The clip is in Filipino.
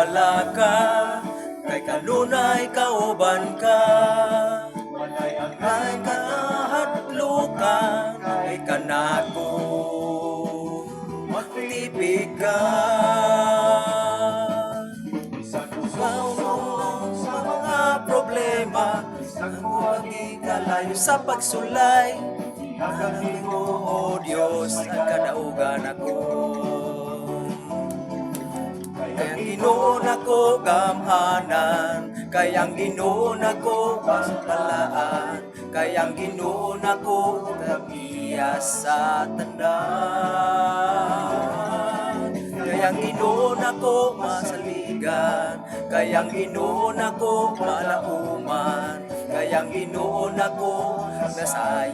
wala ka. Kay kanunay kauban ka. Walay ang Ay kahadlukan Kay kanako Magtipigan isang puso sa mga problema Ang huwag ikalayo sa pagsulay. Ko, O Diyos, ang kadaugan ako Kayang ginoon ako gamhanan Kayang ginoon ako pasalaan Kayang ginoon ako tabiya sa tanan Kayang ginoon ako masaligan Kayang ginoon ako malauman Kayang ginoon ako nasayo